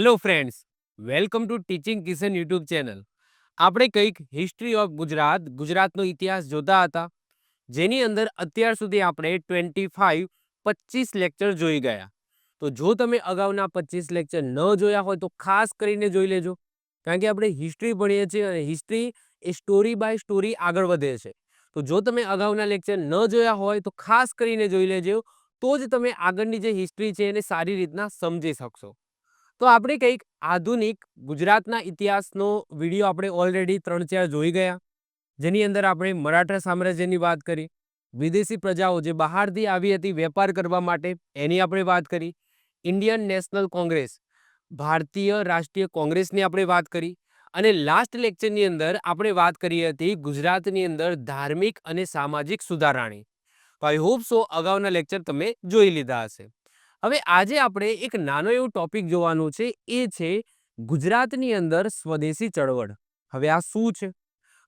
Hello friends welcome to teaching Kishan YouTube channel આપણે કંઈક history of Gujarat, ગુજરાતનો ઇતિહાસ જોતા હતા, જેની અંદર અત્યાર સુધી આપણે ટ્વેન્ટી ફાઇવ પચીસ લેક્ચર જોઈ ગયા. તો જો તમે અગાઉના પચીસ લેક્ચર ન જોયા હોય તો ખાસ કરીને જોઈ લેજો, કારણ કે આપણે હિસ્ટ્રી ભણીએ છીએ અને હિસ્ટ્રી એ સ્ટોરી બાય સ્ટોરી આગળ વધે છે. તો જો તમે અગાઉના લેક્ચર ન જોયા હોય તો ખાસ કરીને જોઈ લેજો, તો જ તમે આગળની જે હિસ્ટ્રી છે એને સારી રીતના સમજી શકશો. તો આપણે કંઈક આધુનિક ગુજરાતના ઇતિહાસનો વીડિયો આપણે ઓલરેડી ત્રણ ચાર જોઈ ગયા. જેની અંદર આપણે મરાઠા સામ્રાજ્યની વાત કરી, વિદેશી પ્રજાઓ જે બહારથી આવી હતી વેપાર કરવા માટે, એની આપણે વાત કરી ઇન્ડિયન નેશનલ કોંગ્રેસ ભારતીય રાષ્ટ્રીય કોંગ્રેસની આપણે વાત કરી, અને લાસ્ટ લેક્ચરની અંદર આપણે વાત કરી હતી ગુજરાતની અંદર ધાર્મિક અને સામાજિક સુધારાણી તો આઈ હોપ સો અગાઉના લેક્ચર તમે જોઈ લીધા હશે. હવે આજે આપણે એક નાનો એવું ટોપિક જોવાનું છે, એ છે ગુજરાતની અંદર સ્વદેશી ચળવળ. હવે આ શું છે?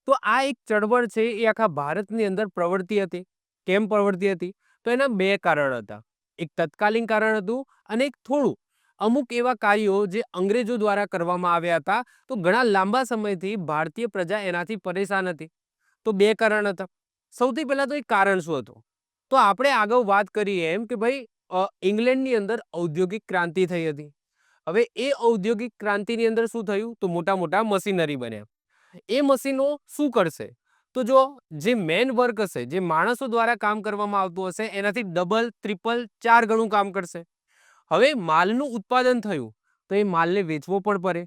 તો આ એક ચળવળ છે, એ આખા ભારતની અંદર પ્રવર્તી હતી. કેમ પ્રવર્તી હતી? તો એના બે કારણ હતા. એક તત્કાલીન કારણ હતું અને એક થોડું. અમુક એવા કાર્યો જે અંગ્રેજો દ્વારા કરવામાં આવ્યા હતા, તો ઘણા લાંબા સમયથી ભારતીય પ્રજા એનાથી પરેશાન હતી. તો બે કારણ હતા. સૌથી પહેલાં તો એક કારણ શું હતું? તો આપણે આગળ વાત કરીએ એમ કે ભાઈ ઇંગ્લેન્ડની અંદર ઔદ્યોગિક ક્રાંતિ થઈ હતી. હવે એ ઔદ્યોગિક ક્રાંતિની અંદર શું થયું? તો મોટા મોટા મશીનરી બન્યા. એ મશીનો શું કરશે? તો જો જે મેન વર્ક હશે, જે માણસો દ્વારા કામ કરવામાં આવતું હશે, એનાથી ડબલ, ત્રિપલ, ચાર ગણું કામ કરશે. હવે માલનું ઉત્પાદન થયું, તો એ માલને વેચવો પણ પડે.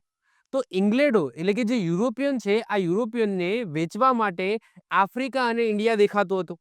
તો ઇંગ્લેન્ડો, એટલે કે જે યુરોપિયન છે, આ યુરોપિયનને વેચવા માટે આફ્રિકા અને ઇન્ડિયા દેખાતું હતું.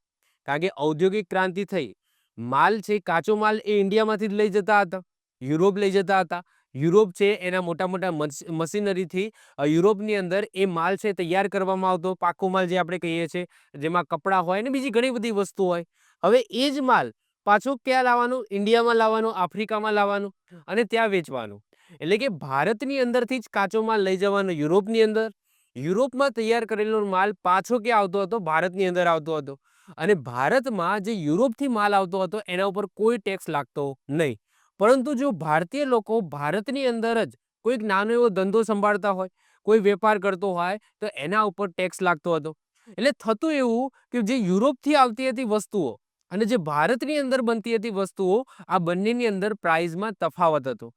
કારણ કે ઔદ્યોગિક ક્રાંતિ થઈ માલ છે, કાચો માલ એ ઇન્ડિયામાંથી જ લઈ જતા હતા. યુરોપ લઈ જતા હતા. યુરોપ છે, એના મોટા મોટા મશીનરીથી યુરોપની અંદર એ માલ છે, તૈયાર કરવામાં આવતો. પાકો માલ જે આપણે કહીએ છીએ, જેમાં કપડાં હોય ને બીજી ઘણી બધી વસ્તુ હોય. હવે એ જ માલ પાછો ક્યાં લાવવાનું? ઇન્ડિયામાં લાવવાનું, આફ્રિકામાં લાવવાનું અને ત્યાં વેચવાનું. એટલે કે ભારતની અંદરથી જ કાચો માલ લઈ જવાનો, યુરોપની અંદર. યુરોપમાં તૈયાર કરેલો માલ પાછો ક્યાં આવતો હતો? ભારતની અંદર આવતો હતો. અને ભારતમાં જે યુરોપથી માલ આવતો હતો, એના ઉપર કોઈ ટેક્સ લાગતો નહીં. પરંતુ જો ભારતીય લોકો ભારતની અંદર જ કોઈક નાનો એવો ધંધો સંભાળતા હોય, કોઈ વેપાર કરતો હોય, તો એના ઉપર ટેક્સ લાગતો હતો. એટલે થતું એવું કે જે યુરોપથી આવતી હતી વસ્તુઓ અને જે ભારતની અંદર બનતી હતી વસ્તુઓ, આ બંનેની અંદર પ્રાઇઝમાં તફાવત હતો.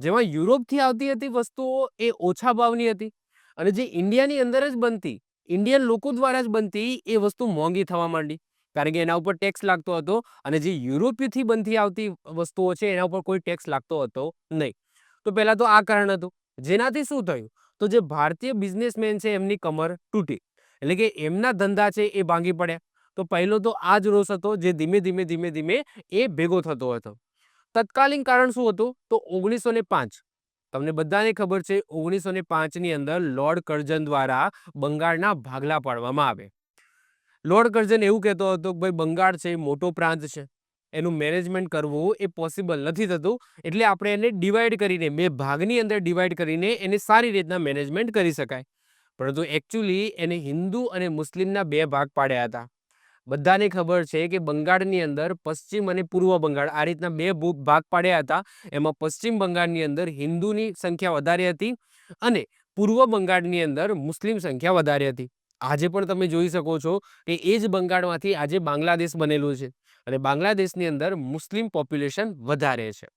જેમાં યુરોપથી આવતી હતી વસ્તુઓ એ ઓછા ભાવની હતી અને જે ઇન્ડિયાની અંદર જ બનતી ઇન્ડિયન લોકો દ્વારા જ બનતી એ વસ્તુ મોંઘી થવા માંડી. કારણ કે એના ઉપર ટેક્સ લાગતો હતો અને જે યુરોપથી બનતી આવતી વસ્તુઓ છે એના ઉપર કોઈ ટેક્સ લાગતો હતો નહીં. તો પહેલાં તો આ કારણ હતું. જેનાથી શું થયું? તો જે ભારતીય બિઝનેસમેન છે એમની કમર તૂટી. એટલે કે એમના ધંધા છે એ ભાંગી પડ્યા. તો પહેલો તો આ જ રોષ હતો જે ધીમે ધીમે ધીમે ધીમે એ ભેગો થતો હતો. તત્કાલીન કારણ શું હતું? તો ઓગણીસો ને પાંચ તમને બધાને ખબર છે ઓગણીસો ને પાંચની અંદર લોર્ડ કરજન દ્વારા બંગાળના ભાગલા પાડવામાં આવે. લોર્ડ કરજન એવું કહેતો હતો કે, ભાઈ, બંગાળ છે, મોટો પ્રાંત છે. એનું મેનેજમેન્ટ કરવું એ પોસિબલ નથી થતું. એટલે આપણે એને ડિવાઈડ કરીને, બે ભાગની અંદર ડિવાઈડ કરીને એને સારી રીતના મેનેજમેન્ટ કરી શકાય. પરંતુ એકચ્યુઅલી એને હિન્દુ અને મુસ્લિમના બે ભાગ પાડ્યા હતા. બધાને ખબર છે કે બંગાળની અંદર પશ્ચિમ અને પૂર્વ બંગાળ આ રીતના બે ભાગ પાડ્યા હતા. એમાં પશ્ચિમ બંગાળની અંદર હિન્દુની સંખ્યા વધારે હતી અને પૂર્વ બંગાળની અંદર મુસ્લિમ સંખ્યા વધારે હતી. આજે પણ તમે જોઈ શકો છો કે એ જ બંગાળમાંથી આજે બાંગ્લાદેશ બનેલું છે અને બાંગ્લાદેશની અંદર મુસ્લિમ પોપ્યુલેશન વધારે છે.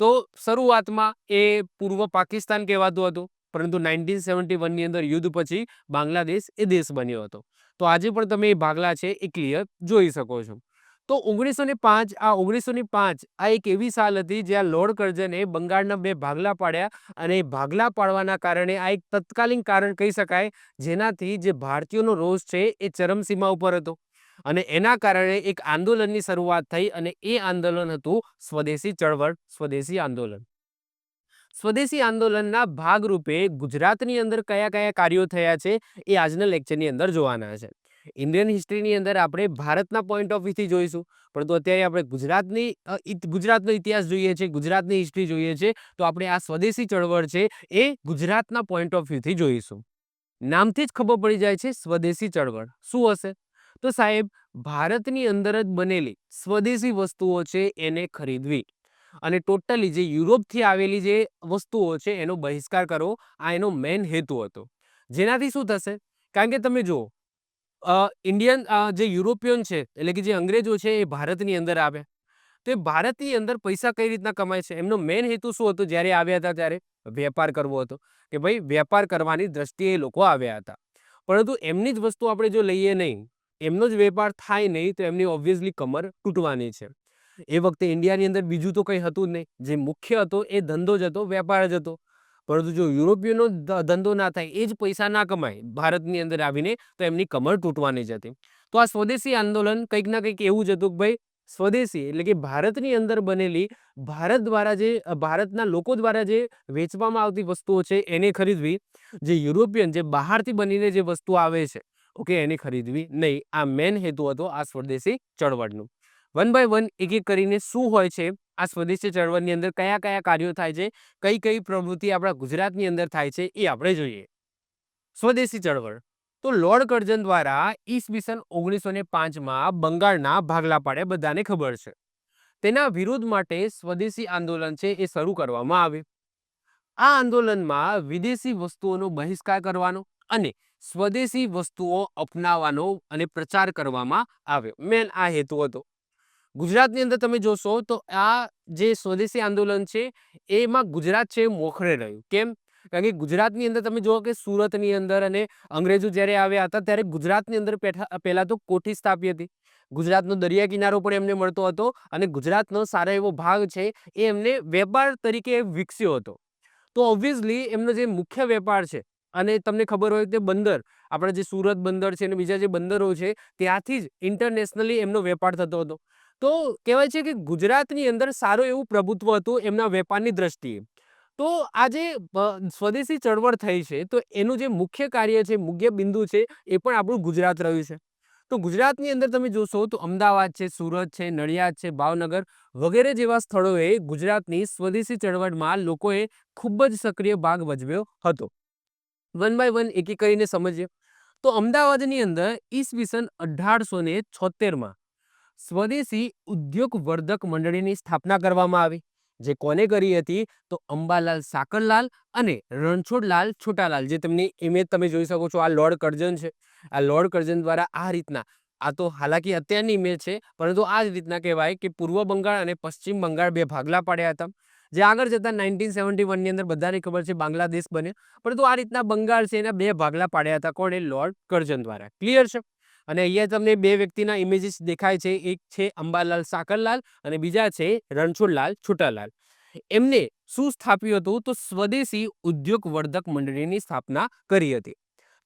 તો શરૂઆતમાં એ પૂર્વ પાકિસ્તાન કહેવાતું હતું, પરંતુ નાઇન્ટીન સેવન્ટી વનની અંદર યુદ્ધ પછી બાંગ્લાદેશ એ દેશ બન્યો હતો. તો આજે પણ તમે એ ભાગલા છે એ ક્લિયર જોઈ શકો છો. તો ઓગણીસો ને પાંચ, આ ઓગણીસો ને પાંચ, આ એક એવી સાલ હતી જ્યાં લોર્ડ કર્જને બંગાળના બે ભાગલા પાડ્યા અને એ ભાગલા પાડવાના કારણે આ એક તત્કાલીન કારણ કહી શકાય જેનાથી જે ભારતીયોનો રોષ છે એ ચરમસીમા ઉપર હતો. અને એના કારણે એક આંદોલનની શરૂઆત થઈ અને એ આંદોલન હતું સ્વદેશી ચળવળ, સ્વદેશી આંદોલન. સ્વદેશી આંદોલનના ભાગરૂપે ગુજરાતની અંદર કયા કયા કાર્યો થયા છે એ આજના લેક્ચરની અંદર જોવાના છે. ઇન્ડિયન હિસ્ટ્રીની અંદર આપણે ભારતના પોઈન્ટ ઓફ વ્યૂથી જોઈશું, પરંતુ અત્યારે આપણે ગુજરાતની ગુજરાતનો ઇતિહાસ જોઈએ છે, ગુજરાતની હિસ્ટ્રી જોઈએ છે, તો આપણે આ સ્વદેશી ચળવળ છે એ ગુજરાતના પોઈન્ટ ઓફ વ્યૂથી જોઈશું. નામથી જ ખબર પડી જાય છે સ્વદેશી ચળવળ. શું હશે? તો સાહેબ, ભારતની અંદર જ બનેલી સ્વદેશી વસ્તુઓ છે એને ખરીદવી. અને ટોટલી જે યુરોપથી આવેલી જે વસ્તુઓ છે, એનો બહિષ્કાર કરવો આ એનો મેઇન હેતુ હતો. જેનાથી શું થશે? કારણ કે તમે જુઓ ઇન્ડિયન જે યુરોપિયન છે, એટલે કે જે અંગ્રેજો છે, એ ભારતની અંદર આવે તો એ ભારતની અંદર પૈસા કઈ રીતના કમાય છે? એમનો મેઇન હેતુ શું હતો? જ્યારે આવ્યા હતા ત્યારે વેપાર કરવો હતો. કે ભાઈ, વેપાર કરવાની દ્રષ્ટિએ લોકો આવ્યા હતા. પરંતુ એમની જ વસ્તુ આપણે જો લઈએ નહીં, એમનો જ વેપાર થાય નહીં, તો એમની ઓબ્વિયસલી કમર તૂટવાની છે. એ વખતે ઇન્ડિયાની અંદર બીજું તો કંઈ હતું જ નહીં. જે મુખ્ય હતો એ ધંધો જ હતો, વેપાર જ હતો. પરંતુ જો યુરોપિયનો ધંધો ના થાય, એ જ પૈસા ના કમાય ભારતની અંદર આવીને, તો એમની કમર તૂટવાની જ હતી. તો આ સ્વદેશી આંદોલન કંઈક ના કંઈક એવું જ હતું કે ભાઈ, સ્વદેશી એટલે કે ભારતની અંદર બનેલી, ભારત દ્વારા જે, ભારતના લોકો દ્વારા જે વેચવામાં આવતી વસ્તુઓ છે એને ખરીદવી, જે યુરોપિયન જે બહારથી બનીને જે વસ્તુ આવે છે, ઓકે, એને ખરીદવી નહીં. આ મેન હેતુ હતો આ સ્વદેશી ચળવળનું. વન બાય વન એક એક કરીને શું હોય છે, આ સ્વદેશી ચળવળની અંદર કયા કયા કાર્યો થાય છે, કઈ કઈ પ્રવૃત્તિ આપણા ગુજરાતની અંદર થાય છે એ આપણે જોઈએ. સ્વદેશી ચળવળ. તો લોર્ડ કર્જન દ્વારા ઈસવીસન ઓગણીસો ને પાંચમાં બંગાળના ભાગલા પાડે બધાને ખબર છે. તેના વિરોધ માટે સ્વદેશી આંદોલન છે એ શરૂ કરવામાં આવ્યું. આ આંદોલનમાં વિદેશી વસ્તુઓનો બહિષ્કાર કરવાનો અને સ્વદેશી વસ્તુઓ અપનાવવાનો અને પ્રચાર કરવામાં આવ્યો. મેન આ હેતુ હતો. ગુજરાતની અંદર તમે જોશો તો આ જે સ્વદેશી આંદોલન છે, એમાં ગુજરાત છે મોખરે રહ્યું. કેમ? કારણ કે ગુજરાતની અંદર તમે જુઓ કે સુરતની અંદર અને અંગ્રેજો જ્યારે આવ્યા હતા ત્યારે ગુજરાતની અંદર પહેલા તો કોઠી સ્થાપી હતી. ગુજરાતનો દરિયા કિનારો પણ એમને મળતો હતો અને ગુજરાતનો સારો એવો ભાગ છે એ એમને વેપાર તરીકે વિકસ્યો હતો. તો ઓબ્વિયસલી એમનો જે મુખ્ય વેપાર છે અને તમને ખબર હોય તે બંદર, આપણા જે સુરત બંદર છે અને બીજા જે બંદરો છે ત્યાંથી જ ઇન્ટરનેશનલી એમનો વેપાર થતો હતો. તો કહેવાય છે કે ગુજરાતની અંદર સારું એવું પ્રભુત્વ હતું એમના વેપારની દ્રષ્ટિએ. તો આ જે સ્વદેશી ચળવળ થઈ છે, તો એનું જે મુખ્ય કાર્ય છે, મુખ્ય બિંદુ છે, એ પણ આપણું ગુજરાત રહ્યું છે. તો ગુજરાતની અંદર તમે જોશો તો અમદાવાદ છે, સુરત છે, નડિયાદ છે, ભાવનગર વગેરે જેવા સ્થળોએ ગુજરાતની સ્વદેશી ચળવળમાં લોકોએ ખૂબ જ સક્રિય ભાગ ભજવ્યો હતો. વન બાય વન એક કરીને સમજીએ. તો અમદાવાદની અંદર ઈસવીસન અઢારસો ને છોતેરમાં સ્વદેશી ઉદ્યોગ વર્ધક મંડળીની સ્થાપના કરવામાં આવી, જે કોને કરી હતી? તો અંબાલાલ સાકરલાલ અને રણછોડલાલ છોટાલાલ, જે તેમની ઇમેજ તમે જોઈ શકો છો, આ લોર્ડ કરજન છે. આ લોર્ડ કરજન દ્વારા આ રીતના, આ તો હાલાકી અત્યારની ઇમેજ છે, પરંતુ આ જ રીતના કહેવાય કે પૂર્વ બંગાળ અને પશ્ચિમ બંગાળ બે ભાગલા પાડ્યા હતા. જે આગળ જતા નાઇન્ટીન સેવન્ટી વનની અંદર બધાને ખબર છે, બાંગ્લાદેશ બને પરંતુ આ રીતના બંગાળ છે એના બે ભાગલા પાડ્યા હતા, કોણે? લોર્ડ કરજન દ્વારા. ક્લિયર છે? અને અહીંયા તમને બે વ્યક્તિના ઇમેજીસ દેખાય છે. એક છે અંબાલાલ સાકરલાલ અને બીજા છે રણછોડલાલ છોટાલાલ. એમને શું સ્થાપ્યું હતું? તો સ્વદેશી ઉદ્યોગ વર્ધક મંડળીની સ્થાપના કરી હતી.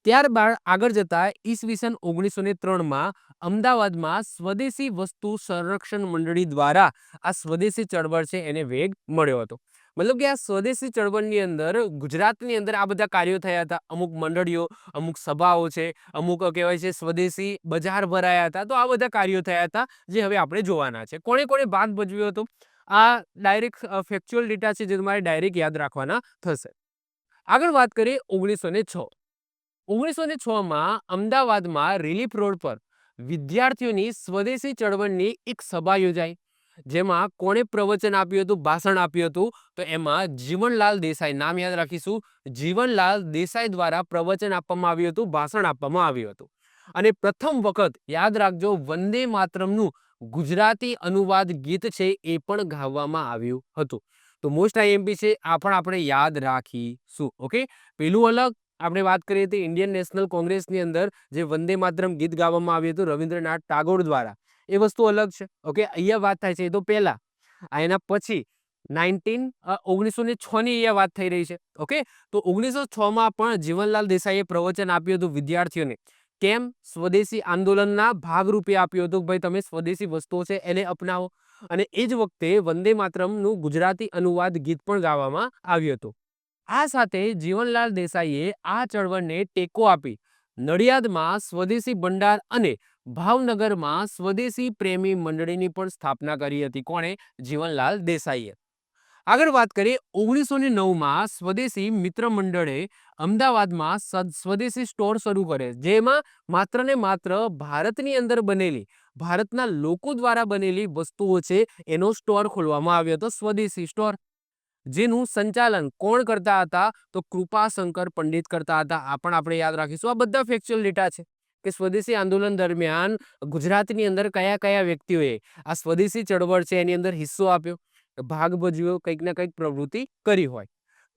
ત્યારબાદ આગળ જતા ઈસવીસન ઓગણીસો ને ત્રણમાં અમદાવાદમાં સ્વદેશી વસ્તુ સંરક્ષણ મંડળી દ્વારા આ સ્વદેશી ચળવળ છે, એને વેગ મળ્યો હતો. મતલબ કે આ સ્વદેશી ચળવળની અંદર, ગુજરાતની અંદર આ બધા કાર્યો થયા હતા. અમુક મંડળીઓ, અમુક સભાઓ છે, અમુક કહેવાય છે, સ્વદેશી બજાર ભરાયા હતા. તો આ બધા કાર્યો થયા હતા જે હવે આપણે જોવાના છે. કોણે કોણે ભાગ ભજવ્યો હતો? આ ડાયરેક્ટ ફેક્ચ્યુઅલ ડેટા છે જે તમારે ડાયરેક્ટ યાદ રાખવાના થશે. આગળ વાત કરીએ ઓગણીસો ને છ. ઓગણીસો ને છમાં અમદાવાદમાં રિલીફ રોડ પર વિદ્યાર્થીઓની સ્વદેશી ચળવળની એક સભા યોજાઈ. જેમાં કોણે પ્રવચન આપ્યું હતું, ભાષણ આપ્યું હતું, તો એમાં જીવનલાલ દેસાઈ, નામ યાદ રાખીશું, જીવનલાલ દેસાઈ દ્વારા પ્રવચન આપવામાં આવ્યું હતું, ભાષણ આપવામાં આવ્યું હતું. અને પ્રથમ વખત, યાદ રાખજો, વંદે માતરમનું ગુજરાતી અનુવાદ ગીત છે એ પણ ગાવામાં આવ્યું હતું. તો મોસ્ટ આઈએમપી છે, આ પણ આપણે યાદ રાખીશું, ઓકે? પેલું અલગ, આપણે વાત કરીએ તો ઇન્ડિયન નેશનલ કોંગ્રેસની અંદર જે વંદે માતરમ ગીત ગાવામાં આવ્યું હતું, રવિન્દ્રનાથ ટાગોર દ્વારા. એ વસ્તુ અલગ છે. ઓકે, અહીંયા વાત થાય છે. એ તો પહેલા. આ એના પછી નાઇન્ટીન ઓગણીસો ને છની અહીંયા વાત થઈ રહી છે. ઓકે, તો ઓગણીસો છમાં પણ જીવનલાલ દેસાઈએ પ્રવચન આપ્યું હતું વિદ્યાર્થીઓને. કેમ? સ્વદેશી આંદોલનના ભાગરૂપે આપ્યું હતું ભાઈ તમે સ્વદેશી વસ્તુઓ છે એને અપનાવો. અને એ જ વખતે વંદે માતરમનું ગુજરાતી અનુવાદ ગીત પણ ગાવામાં આવ્યું હતું. આ સાથે જીવનલાલ દેસાઈએ આ ચળવળને ટેકો આપી. નડિયાદમાં સ્વદેશી ભંડાર અને ભાવનગરમાં સ્વદેશી પ્રેમી મંડળીની પણ સ્થાપના કરી હતી કોણે? જીવનલાલ દેસાઈએ. આગળ વાત કરીએ ઓગણીસો ને નવમાં સ્વદેશી મિત્ર મંડળે અમદાવાદમાં સ્વદેશી સ્ટોર શરૂ કરે જેમાં માત્ર ને માત્ર ભારતની અંદર બનેલી, ભારતના લોકો દ્વારા બનેલી વસ્તુઓ છે, એનો સ્ટોર ખોલવામાં આવ્યો હતો સ્વદેશી સ્ટોર. જેનું સંચાલન કોણ કરતા હતા? તો કૃપાશંકર પંડિત કરતા હતા. આ પણ આપણે યાદ રાખીશું. આ બધા ફેક્ચ્યુઅલ ડેટા છે. કે સ્વદેશી આંદોલન દરમિયાન ગુજરાતની અંદર કયા કયા વ્યક્તિઓએ આ સ્વદેશી ચળવળ છે એની અંદર હિસ્સો આપ્યો, ભાગ ભજવ્યો, કંઈક ને કંઈક પ્રવૃત્તિ કરી હોય.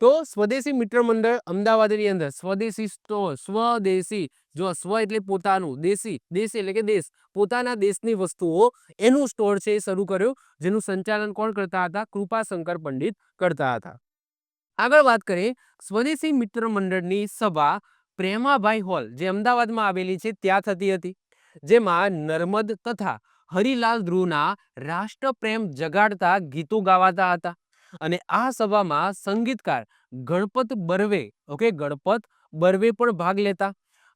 તો સ્વદેશી મિત્ર મંડળ અમદાવાદની અંદર સ્વદેશી સ્વદેશી, જો સ્વ એટલે પોતાનું, દેશી, દેશ એટલે કે દેશ, પોતાના દેશની વસ્તુઓ એનું સ્ટોર છે એ શરૂ કર્યું, જેનું સંચાલન કોણ કરતા હતા? કૃપાશંકર પંડિત કરતા હતા. આગળ વાત કરીએ, સ્વદેશી મિત્ર મંડળની સભા પ્રેમાભાઈ હોલ, જે અમદાવાદમાં આવેલી છે, ત્યાં થતી હતી, જેમાં નર્મદ તથા હરિલાલ ધ્રુવના રાષ્ટ્રપ્રેમ જગાડતા ગીતો ગાવાતા હતા. અને આ સભામાં સંગીતકાર ગણપત બરવે ઓકે ગણપત બર્વે પણ ભાગ લેતા.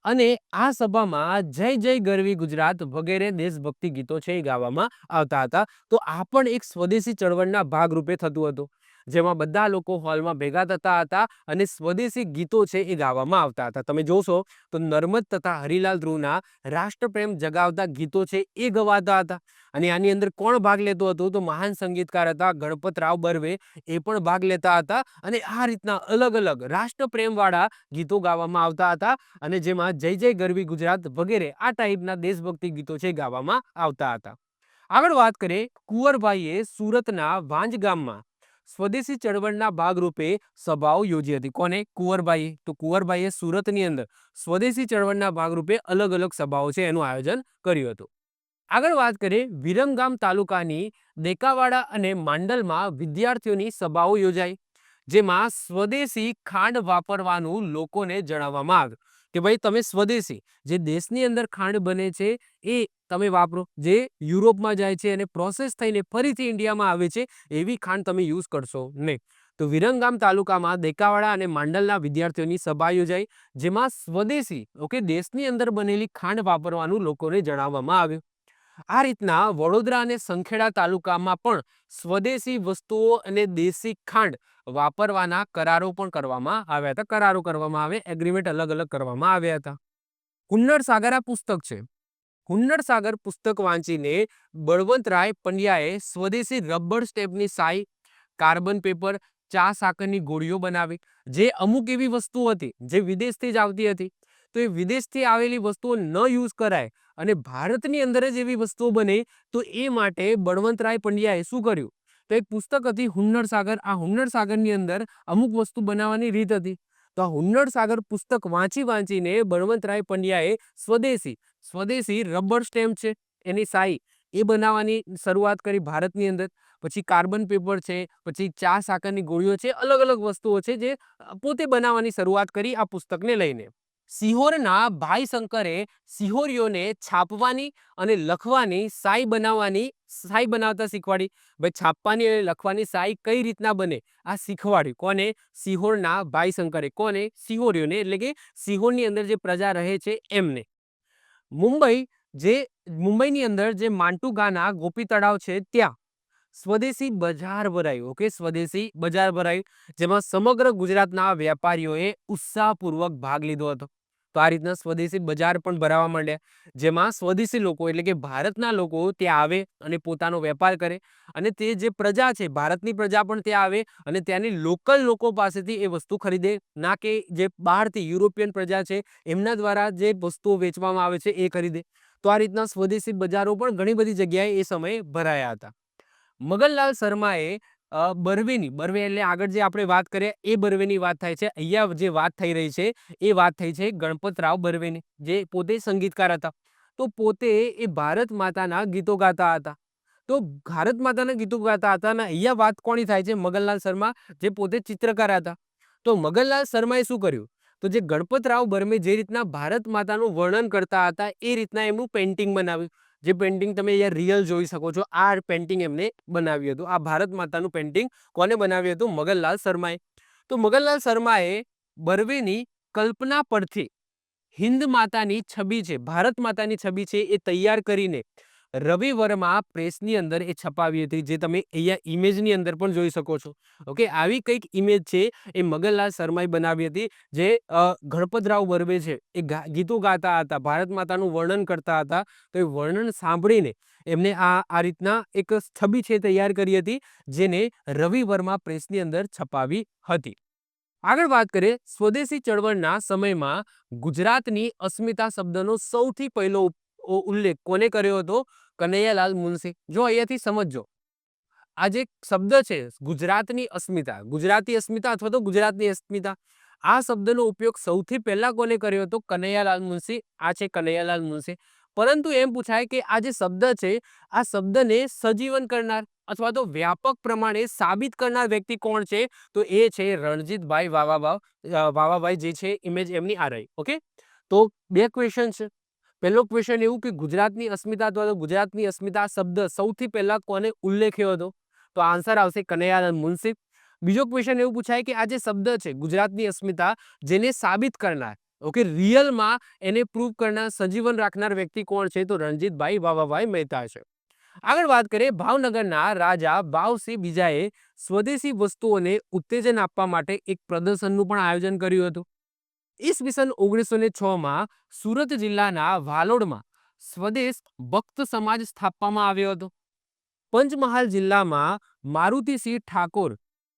અને આ સભામાં જય જય ગરવી ગુજરાત વગેરે દેશભક્તિ ગીતો છે એ ગાવામાં આવતા હતા. તો આ પણ એક સ્વદેશી ચળવળના ભાગરૂપે થતું હતું. જેમાં બધા લોકો હોલમાં ભેગા થતા હતા અને સ્વદેશી ગીતો છે એ ગાવામાં આવતા હતા. તમે જોશો તો નર્મદ તથા હરિલાલ ધ્રુવના રાષ્ટ્રપ્રેમ જગાવતા ગીતો છે એ ગવાતા હતા. અને આની અંદર કોણ ભાગ લેતો હતો તો મહાન સંગીતકાર હતા ગણપતરાવ બર્વે એ પણ ભાગ લેતા હતા અને આ રીતના અલગ અલગ રાષ્ટ્રપ્રેમવાળા ગીતો ગાવામાં આવતા હતા અને જેમાં જય જય ગરવી ગુજરાત વગેરે આ ટાઈપના દેશભક્તિ ગીતો છે ગાવામાં આવતા હતા. આગળ વાત કરીએ કુંવરભાઈએ સુરતના વાંજ ગામમાં સ્વદેશી ચળવળના ભાગરૂપે સભાઓ યોજી હતી. કોને? કુંવરબાઈએ. તો કુંવરભાઈએ સુરતની અંદર સ્વદેશી ચળવળના ભાગરૂપે અલગ અલગ સભાઓ છે એનું આયોજન કર્યું હતું. આગળ વાત કરીએ, વિરમગામ તાલુકાની દેકાવાડા અને માંડલમાં વિદ્યાર્થીઓની સભાઓ યોજાઈ, જેમાં સ્વદેશી ખાંડ વાપરવાનું લોકોને જણાવવામાં આવ્યું. કે ભાઈ તમે સ્વદેશી, જે દેશની અંદર ખાંડ બને છે, એ તમે વાપરો. જે યુરોપમાં જાય છે અને પ્રોસેસ થઈને ફરીથી ઇન્ડિયામાં આવે છે, એવી ખાંડ તમે યુઝ કરશો નહીં. તો વિરંગામ તાલુકામાં દેકાવાડા અને માંડલના વિદ્યાર્થીઓની સભા યોજાઈ, જેમાં સ્વદેશી ઓકે દેશની અંદર બનેલી ખાંડ વાપરવાનું લોકોને જણાવવામાં આવ્યું. આ રીતના વડોદરા અને સંખેડા તાલુકામાં પણ સ્વદેશી વસ્તુઓ અને દેશી ખાંડ વાપરવાના કરારો પણ કરવામાં આવ્યા હતા. કરારો કરવામાં આવે એગ્રીમેન્ટ અલગ અલગ કરવામાં આવ્યા હતા. હુન્નર સાગર આ પુસ્તક છે. હુન્નર સાગર પુસ્તક વાંચીને બળવંતરાય પંડ્યાએ સ્વદેશી રબર સ્ટેપની સાઈ, કાર્બન પેપર, ચા સાકરની ગોળીઓ બનાવી, જે અમુક એવી વસ્તુ હતી જે વિદેશથી જ આવતી હતી. તો એ વિદેશથી આવેલી વસ્તુઓ ન યુઝ કરાય અને ભારતની અંદર જ એવી વસ્તુઓ બને, તો એ માટે બળવંતરાય પંડ્યાએ શું કર્યું? તો એક પુસ્તક હતી હુન્નર સાગર. આ હુન્નર સાગરની અંદર અમુક વસ્તુ બનાવવાની રીત હતી. તો આ હુન્નર સાગર પુસ્તક વાંચી વાંચીને બળવંતરાય પંડ્યાએ સ્વદેશી સ્વદેશી રબર સ્ટેમ્પ છે, એની સાઈ, એ બનાવવાની શરૂઆત કરી ભારતની અંદર. પછી કાર્બન પેપર છે, પછી ચા સાકરની ગોળીઓ છે, અલગ અલગ વસ્તુઓ છે જે પોતે બનાવવાની શરૂઆત કરી આ પુસ્તકને લઈને. સિહોરના ભાઈ શંકરે સિહોરીઓને છાપવાની અને લખવાની સાઈ બનાવવાની, સાઈ બનાવતા શીખવાડી. ભાઈ, છાપવાની અને લખવાની સાઈ કઈ રીતના બને? આ શીખવાડ્યું. કોને? સિહોરના ભાઈ શંકરે. કોને? સિહોરીઓને. એટલે કે સિહોરની અંદર જે પ્રજા રહે છે એમને. મુંબઈ જે, મુંબઈની અંદર જે માંટુગાના ગોપી તળાવ છે ત્યાં સ્વદેશી બજાર ભરાયું. ઓકે? સ્વદેશી બજાર ભરાયું. જેમાં સમગ્ર ગુજરાતના વેપારીઓએ ઉત્સાહપૂર્વક ભાગ લીધો હતો. તો આ રીતના સ્વદેશી બજાર પણ ભરાવા માંડ્યા. જેમાં સ્વદેશી લોકો એટલે કે ભારતના લોકો ત્યાં આવે અને પોતાનો વેપાર કરે અને તે જે પ્રજા છે, ભારતની પ્રજા પણ ત્યાં આવે અને ત્યાંની લોકલ લોકો પાસેથી એ વસ્તુ ખરીદે. ના કે જે બહારથી યુરોપિયન પ્રજા છે, એમના દ્વારા જે વસ્તુઓ વેચવામાં આવે છે એ ખરીદે. તો આ રીતના સ્વદેશી બજારો પણ ઘણી બધી જગ્યાએ એ સમયે ભરાયા હતા. મગનલાલ શર્માએ બર્વેની. બરવે એટલે આગળ જે આપણે વાત કરીએ, એ બરવેની વાત થાય છે. અહીંયા જે વાત થઈ રહી છે, એ વાત થઈ છે ગણપતરાવ બરવેની, જે પોતે સંગીતકાર હતા. તો પોતે એ ભારત માતાના ગીતો ગાતા હતા. તો ભારત માતાના ગીતો ગાતા હતા અને અહીંયા વાત કોની થાય છે? મગનલાલ શર્મા, જે પોતે ચિત્રકાર હતા. તો મગનલાલ શર્માએ શું કર્યું? તો જે ગણપતરાવ બર્મે જે રીતના ભારત માતાનું વર્ણન કરતા હતા, એ રીતના એમનું પેઇન્ટિંગ બનાવ્યું. જે પેઇન્ટિંગ તમે અહીંયા રિયલ જોઈ શકો છો, આ પેઇન્ટિંગ એમને બનાવ્યું હતું. આ ભારત માતાનું પેઇન્ટિંગ કોને બનાવ્યું હતું? મગનલાલ શર્માએ. તો મગનલાલ શર્માએ બર્વેની કલ્પના પરથી હિન્દ માતાની છબી છે, ભારત માતાની છબી છે એ તૈયાર કરીને રવિ વર્મા પ્રેસની અંદર એ છપાવી હતી, જે તમે અહીંયા ઇમેજની અંદર પણ જોઈ શકો છો. ઓકે, આવી કંઈક ઇમેજ છે, એ મગનલાલ શર્માએ બનાવી હતી, જે ગણપતરાવ બર્વે છે, એ ગીતો ગાતા હતા, ભારત માતાનું વર્ણન કરતા હતા, તો એ વર્ણન સાંભળીને એમને આ આ રીતના એક છબી છે તૈયાર કરી હતી, જેને રવિ વર્મા પ્રેસની અંદર છપાવી હતી. આગળ વાત કરીએ, સ્વદેશી ચળવળના સમયમાં ગુજરાતની અસ્મિતા શબ્દનો સૌથી પહેલો ઉલ્લેખ કોને કર્યો હતો કનૈયાલાલ મુનશી જો અહીંયાથી સમજજો આ જે શબ્દ છે ગુજરાતની અસ્મિતા ગુજરાતી અસ્મિતા અથવા તો ગુજરાતની અસ્મિતા આ શબ્દનો ઉપયોગ સૌથી પહેલા કોને કર્યો હતો કનૈયાલાલ મુનશી। આ છે કનૈયાલાલ મુનશી। પરંતુ એમ પૂછાય કે આ જે શબ્દ છે, આ શબ્દને સજીવન કરનાર અથવા તો વ્યાપક પ્રમાણે સાબિત કરનાર વ્યક્તિ કોણ છે? તો એ છે રણજીતભાઈ વાવાભાવ વાવાભાઈ જે છે ઇમેજ એમની આ રહી, ઓકે? તો બે ક્વેશ્ચન છે. પહેલો ક્વેશ્ચન એવું કે ગુજરાતની અસ્મિતા અથવા તો ગુજરાતની અસ્મિતા શબ્દ સૌથી પહેલા કોને ઉલ્લેખ્યો હતો? તો આન્સર આવશે કનૈયાલાલ મુનશી. બીજો ક્વેશ્ચન એવું પૂછાય કે આ જે શબ્દ છે ગુજરાતની અસ્મિતા, જેને સાબિત કરનાર ઓકે રિયલમાં એને પ્રૂવ કરનાર, સજીવન રાખનાર વ્યક્તિ કોણ છે? તો રણજીતભાઈ વાવાભાઈ મહેતા છે. આગળ વાત કરીએ ભાવનગરના રાજા ભાવસિંહ બીજાએ સ્વદેશી વસ્તુઓને ઉત્તેજન આપવા માટે એક પ્રદર્શનનું પણ આયોજન કર્યું હતું. ઈસવીસન ઓગણીસો ને છમાં સુરત જિલ્લાના વાલોડમાં સ્વદેશ ભક્ત સમાજ સ્થાપવામાં આવ્યો હતો. પંચમહાલ જિલ્લામાં મારુતિસિંહ ઠાકોર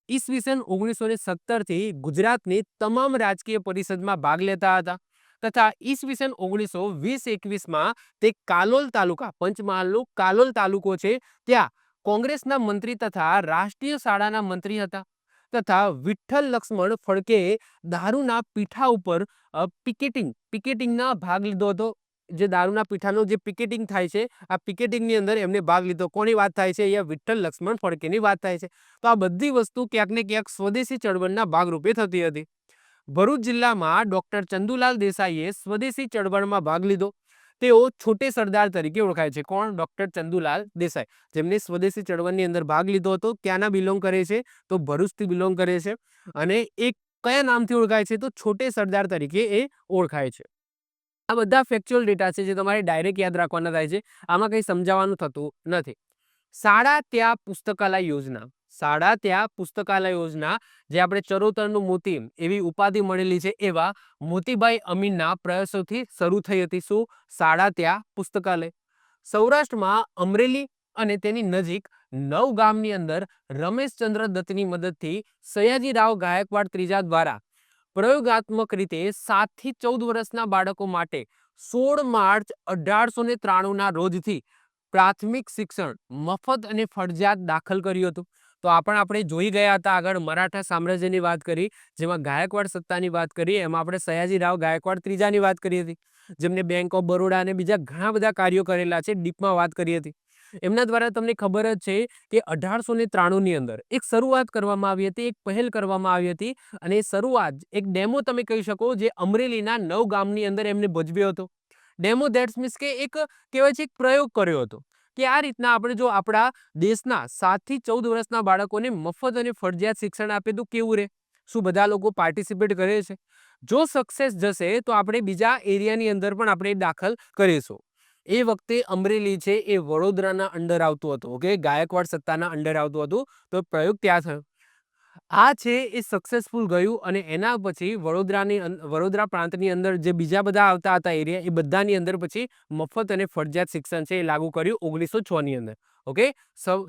ઈસવીસન ઓગણીસો ને સત્તરથી ગુજરાતની તમામ રાજકીય પરિષદમાં ભાગ લેતા હતા તથા ઈસવીસન ઓગણીસો વીસ એકવીસમાં તે કાલોલ તાલુકા, પંચમહાલનો કાલોલ તાલુકો છે, ત્યાં કોંગ્રેસના મંત્રી તથા રાષ્ટ્રીય શાળાના મંત્રી હતા. તથા વિઠ્ઠલ લક્ષ્મણ ફળકેએ દારૂના પીઠા ઉપર પિકેટિંગ પિકેટિંગના ભાગ લીધો હતો. જે દારૂના પીઠાનો જે પિકેટિંગ થાય છે, આ પિકેટિંગની અંદર એમને ભાગ લીધો. કોની વાત થાય છે? અહીંયા વિઠ્ઠલ લક્ષ્મણ ફડકેની વાત થાય છે. તો આ બધી વસ્તુ ક્યાંક ને ક્યાંક સ્વદેશી ચળવળના ભાગરૂપે થતી હતી. ભરૂચ જિલ્લામાં ડૉક્ટર ચંદુલાલ દેસાઈએ સ્વદેશી ચળવળમાં ભાગ લીધો. તેઓ છોટે સરદાર તરીકે ઓળખાય છે. કોણ? ડોક્ટર ચંદુલાલ દેસાઈ. જેમને સ્વદેશી ચળવળની અંદર ભાગ લીધો હતો. ક્યાંના બિલોંગ કરે છે? તો ભરૂચથી બિલોંગ કરે છે. અને એ કયા નામથી ઓળખાય છે? તો છોટે સરદાર તરીકે એ ઓળખાય છે. આ બધા ફેક્ચ્યુઅલ ડેટા છે જે તમારે ડાયરેક્ટ યાદ રાખવાના થાય છે. આમાં કંઈ સમજાવવાનું થતું નથી. શાળા ત્યાં પુસ્તકાલય યોજના. શાળા ત્યાં પુસ્તકાલય યોજના, જે આપણે ચરોતરનું મોતી એવી ઉપાધિ મળેલી છે એવા મોતીભાઈ અમીનના પ્રયાસોથી શરૂ થઈ હતી શું? શાળા ત્યાં પુસ્તકાલય. સૌરાષ્ટ્રમાં અમરેલી અને તેની નજીક નવ ગામની અંદર રમેશચંદ્ર દત્તની મદદથી સયાજીરાવ ગાયકવાડ ત્રીજા દ્વારા પ્રયોગાત્મક રીતે સાતથી ચૌદ વર્ષના બાળકો માટે સોળ માર્ચ અઢારસો ને ત્રાણુંના રોજથી પ્રાથમિક શિક્ષણ, મફત અને ફરજિયાત દાખલ કર્યું હતું. તો આ પણ આપણે જોઈ ગયા હતા આગળ મરાઠા સામ્રાજ્યની વાત કરી, જેમાં ગાયકવાડ સત્તાની વાત કરી, એમાં આપણે સયાજીરાવ ગાયકવાડ ત્રીજાની વાત કરી હતી, જેમને બેંક ઓફ બરોડા અને બીજા ઘણા બધા કાર્યો કરેલા છે, ડીપમાં વાત કરી હતી. એમના દ્વારા તમને ખબર જ છે કે અઢારસો ને ત્રાણુંની અંદર એક શરૂઆત કરવામાં આવી હતી, એક પહેલ કરવામાં આવી હતી, અને એ શરૂઆત, એક ડેમો તમે કહી શકો જે અમરેલીના નવ ગામની અંદર એમને ભજવ્યો હતો. ડેમો દેટ્સ મીન્સ કે એક કહેવાય છે એક પ્રયોગ કર્યો હતો. કે આ રીતના આપણે જો આપણા દેશના સાતથી ચૌદ વર્ષના બાળકોને મફત અને ફરજિયાત શિક્ષણ આપે તો કેવું રહે શું બધા લોકો પાર્ટિસિપેટ કરે છે? જો સક્સેસ જશે તો આપણે બીજા એરિયાની અંદર પણ આપણે દાખલ કરીશું. એ વખતે અમરેલી છે એ વડોદરાના અંડર આવતું હતું ઓકે ગાયકવાડ સત્તાના અંડર આવતું હતું, તો પ્રયોગ ત્યાં થયો. આ છે એ સક્સેસફુલ ગયું અને એના પછી વડોદરાની વડોદરા પ્રાંતની અંદર જે બીજા બધા આવતા હતા એરિયા, એ બધાની અંદર પછી મફત અને ફરજિયાત શિક્ષણ છે એ લાગુ કર્યું ઓગણીસો ની અંદર. ઓકે?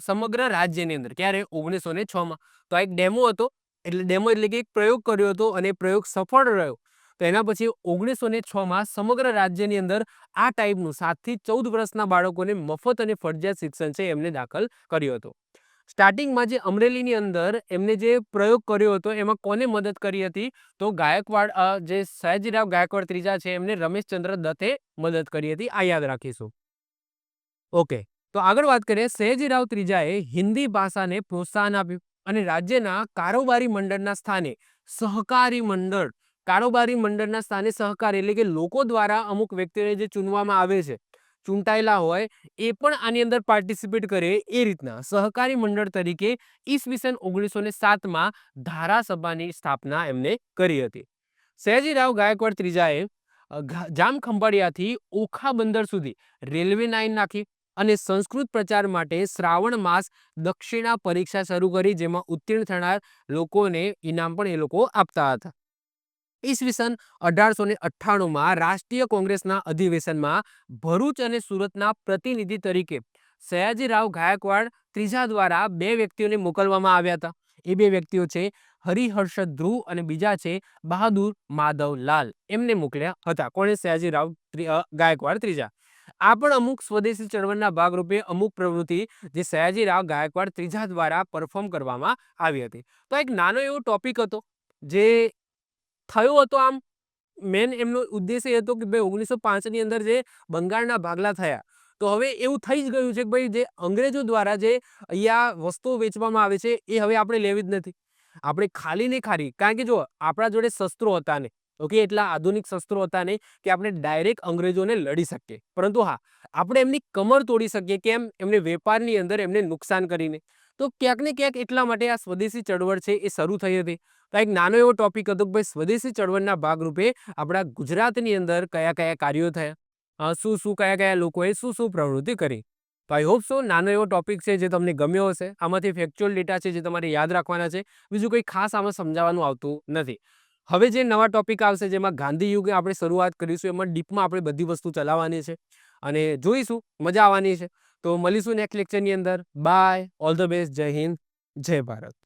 સમગ્ર રાજ્યની અંદર. ક્યારે? ઓગણીસો ને છ માં. તો આ એક ડેમો હતો. એટલે ડેમો એટલે કે એક પ્રયોગ કર્યો હતો અને પ્રયોગ સફળ રહ્યો. તો એના પછી ઓગણીસો ને છ માં સમગ્ર રાજ્યની અંદર આ ટાઈપનું સાતથી ચૌદ વર્ષના બાળકોને મફત અને ફરજિયાત શિક્ષણ છે એમને દાખલ કર્યો હતો. સ્ટાર્ટિંગમાં જે અમરેલીની અંદર એમને જે પ્રયોગ કર્યો હતો, એમાં કોને મદદ કરી હતી? તો ગાયકવાડ જે સયાજીરાવ ગાયકવાડ ત્રીજા છે, એમને રમેશચંદ્ર દત્તે મદદ કરી હતી. આ યાદ રાખીશું. ઓકે. તો આગળ વાત કરીએ. સયાજીરાવ ત્રીજાએ હિન્દી ભાષાને પ્રોત્સાહન આપ્યું અને રાજ્યના કારોબારી મંડળના સ્થાને સહકારી મંડળ, કારોબારી મંડળના સ્થાને સહકાર એટલે કે લોકો દ્વારા અમુક વ્યક્તિઓને જે ચૂનવામાં આવે છે ચૂંટાયેલા હોય, એ પણ આની અંદર પાર્ટિસિપેટ કરે એ રીતના. સહકારી મંડળ તરીકે ઈસવીસન ઓગણીસો ને સાતમાં ધારાસભાની સ્થાપના એમને કરી હતી. સયાજીરાવ ગાયકવાડ ત્રીજાએ જામખંભાળિયાથી ઓખા બંદર સુધી રેલવે લાઇન નાખી અને સંસ્કૃત પ્રચાર માટે શ્રાવણ માસ દક્ષિણા પરીક્ષા શરૂ કરી, જેમાં ઉત્તીર્ણ થનાર લોકોને ઇનામ પણ એ લોકો આપતા હતા. ઈસવીસન અઢારસો ને અઠ્ઠાણુંમાં રાષ્ટ્રીય કોંગ્રેસના અધિવેશનમાં ભરૂચ અને સુરતના પ્રતિનિધિ તરીકે સયાજીરાવ ગાયકવાડ ત્રીજા દ્વારા બે વ્યક્તિઓને મોકલવામાં આવ્યા હતા. એ બે વ્યક્તિઓ છે હરિહર્ષદ ધ્રુવ અને બીજા છે બહાદુર માધવલાલ. એમને મોકલ્યા હતા. કોણે? સયાજીરાવ ગાયકવાડ ત્રીજા. આ પણ અમુક સ્વદેશી ચળવળના ભાગરૂપે અમુક પ્રવૃત્તિ જે સયાજીરાવ ગાયકવાડ ત્રીજા દ્વારા પરફોર્મ કરવામાં આવી હતી. તો એક નાનો એવો ટોપિક હતો જે થયો હતો આમ. મેન એમનો ઉદ્દેશ એ હતો કે ભાઈ ઓગણીસો પાંચની અંદર જે બંગાળના ભાગલા થયા. તો હવે એવું થઈ જ ગયું છે કે ભાઈ જે અંગ્રેજો દ્વારા જે અહીંયા વસ્તુઓ વેચવામાં આવે છે એ હવે આપણે લેવી જ નથી. આપણે ખાલી ને ખાલી કારણ કે જો આપણા જોડે શસ્ત્રો હતા ને ઓકે, એટલા આધુનિક શસ્ત્રો હતા નહીં કે આપણે ડાયરેક્ટ અંગ્રેજોને લડી શકીએ. પરંતુ હા, આપણે એમની કમર તોડી શકીએ કેમ એમને વેપારની અંદર એમને નુકસાન કરીને. તો ક્યાંક ને ક્યાંક એટલા માટે આ સ્વદેશી ચળવળ છે એ શરૂ થઈ હતી. તો એક નાનો એવો ટોપિક હતો કે ભાઈ સ્વદેશી ચળવળના ભાગરૂપે આપણા ગુજરાતની અંદર કયા કયા કાર્યો થયા? શું શું કયા કયા લોકોએ શું શું પ્રવૃત્તિ કરી? તો આઈ હોપ સો નાનો એવો ટોપિક છે જે તમને ગમ્યો હશે. આમાંથી ફેક્ચ્યુઅલ ડેટા છે જે તમારે યાદ રાખવાના છે. બીજું કોઈ ખાસ આમાં સમજાવવાનું આવતું નથી. હવે જે નવા ટોપિક આવશે જેમાં ગાંધી યુગે આપણે શરૂઆત કરીશું એમાં ડીપમાં આપણે બધી વસ્તુ ચલાવવાની છે. અને જોઈશું, મજા આવવાની છે. તો મળીશું નેક્સ્ટ લેક્ચરની અંદર. બાય ઓલ ધ બેસ્ટ જય હિન્દ જય ભારત